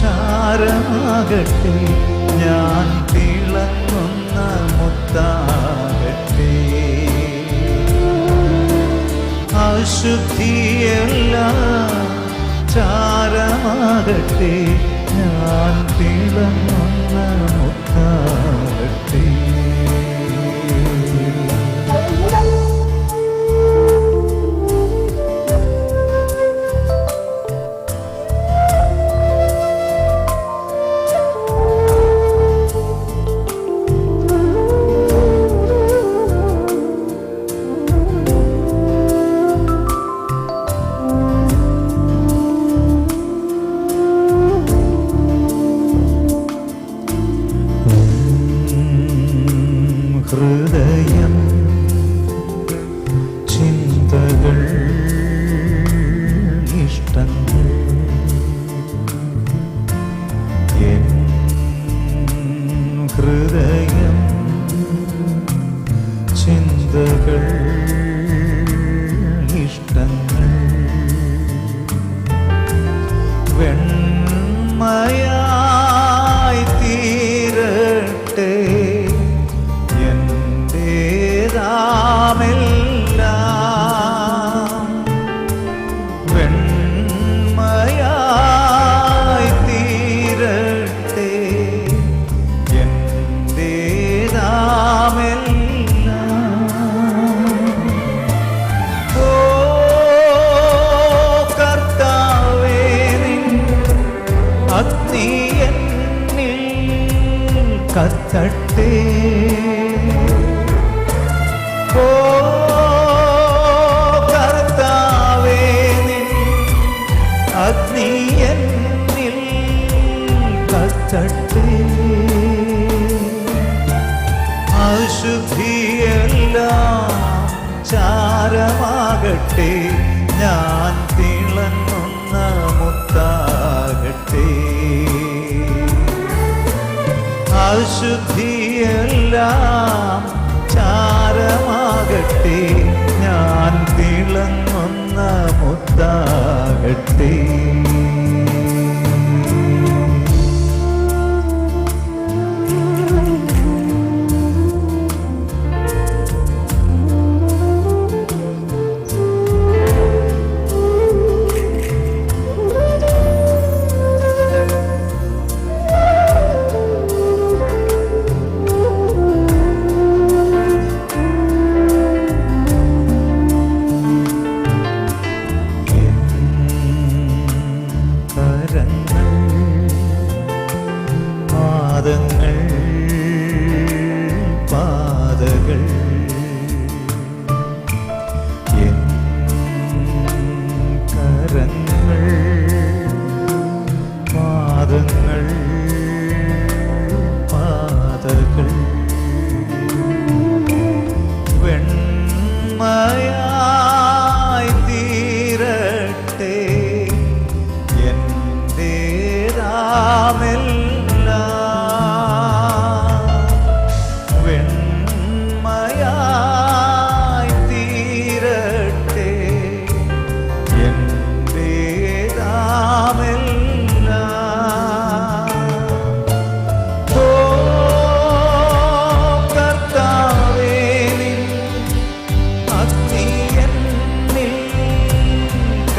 ചാരമാകട്ടെ. ഞാൻ തിളങ്ങുന്ന മുത്താകട്ടെ അശുദ്ധിയെല്ലാം ചാരമാകട്ടെ ഞാൻ തിളങ്ങുന്ന മുത്താകട്ടെ. കത്തട്ടെ. ഓ കർത്താവേ അഗ്നി എന്നിൽ കത്തട്ടേ. അശുദ്ധിയെല്ലാം ചാരമാകട്ടെ ഞാൻ തിളങ്ങുന്ന മുത്താകട്ടെ. അശുദ്ധിയെല്ലാം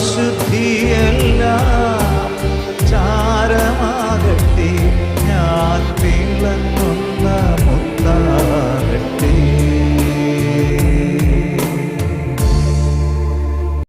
പരിശുദ്ധിയല്ല